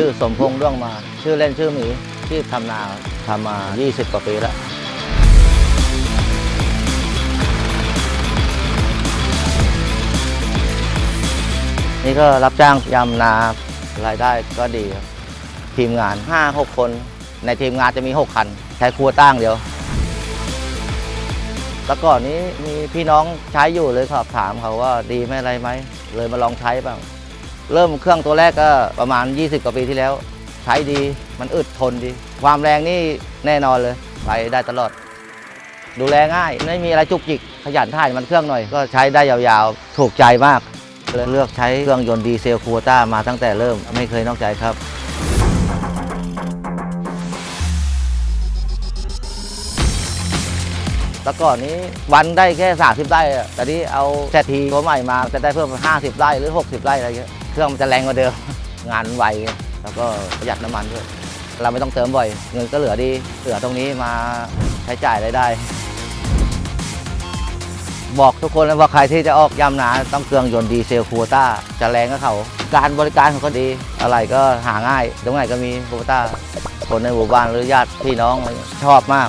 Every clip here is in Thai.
ชื่อสมพงษ์ด้วงมา ชื่อเล่นชื่อหมีที่ทำนาทำมา 20 กว่าปีแล้ว นี่ก็รับจ้างยำนารายได้ก็ดีครับ ทีมงาน 5-6 คน ในทีมงานจะมี 6 คัน ใช้ครัวตั้งเดียวแล้วก่อนนี้มีพี่น้องใช้อยู่เลยสอบถามเขาว่าดีไหมอะไรไหม เลยมาลองใช้บ้าง เริ่มเครื่องตัวแรกก็ประมาณ 20 กว่าปีที่แล้ว ใช้ดีมันอึดทนดี ความแรงนี่แน่นอนเลย ไปได้ตลอด ดูแลง่ายไม่มีอะไรจุกจิก ขยันถ่ายมันเครื่องหน่อย ก็ใช้ได้ยาวๆ ถูกใจมากเลยเลือกใช้เครื่องยนต์ดีเซลคูต้ามาตั้งแต่เริ่มไม่เคยนอกใจครับแต่ก่อนนี้วันได้แค่ 30ไร่แต่นี้เอาแซทีตัวใหม่มาจะได้เพิ่มเป็น50ไร่หรือ 60ไร่อะไรเงี้ย รื่องมันจะแรงกว่าเดิม งานไวแล้วก็ประหยัดน้ำมันด้วย เราไม่ต้องเติมบ่อย เงินก็เหลือดี เหลือตรงนี้มาใช้จ่ายรายได้ บอกทุกคนเลยว่าใครที่จะออกยำนาต้องเครื่องยนต์ดีเซลคูต้าจะแรงก็เขา การบริการของเขาดี อะไรก็หาง่าย ตรงไหนก็มีคูต้าคนในหมู่บ้านหรือญาติพี่น้องชอบมาก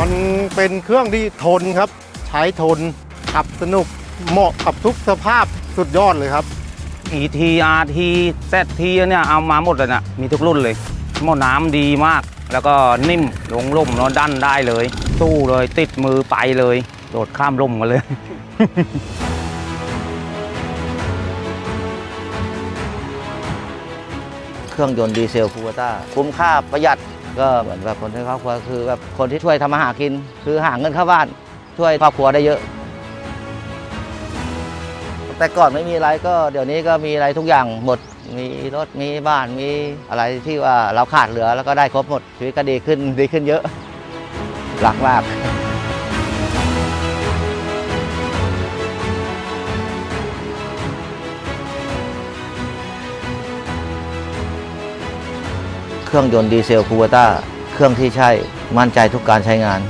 มันเป็นเครื่องที่ทนครับ ใช้ทนขับสนุกเหมาะกับทุกสภาพสุดยอดเลยครับ ET RT ZT เนี่ยเอามาหมดเลยนะมีทุกรุ่นเลยหม้อน้ำดีมาก แล้วก็นิ่มลงล่มแล้วดันได้เลย สู้เลยติดมือไปเลย โดดข้ามล่มมาเลยเครื่องยนต์ดีเซลคูเปต้าคุ้มค่าประหยัด ก็เหมือนแบบคนในครอบครัวคือแบบคนที่ช่วยทำมาหากิน คือหาเงินเข้าบ้าน ช่วยครอบครัวได้เยอะ แต่ก่อนไม่มีอะไรก็เดี๋ยวนี้ก็มีอะไรทุกอย่างหมด มีรถมีบ้านมีอะไรที่ว่าเราขาดเหลือแล้วก็ได้ครบหมดชีวิตก็ดีขึ้นดีขึ้นเยอะรักมาก รื่องยนต์ดีเซลคูเวต้าเครื่องที่ใช่มั่นใจทุกการใช้งาน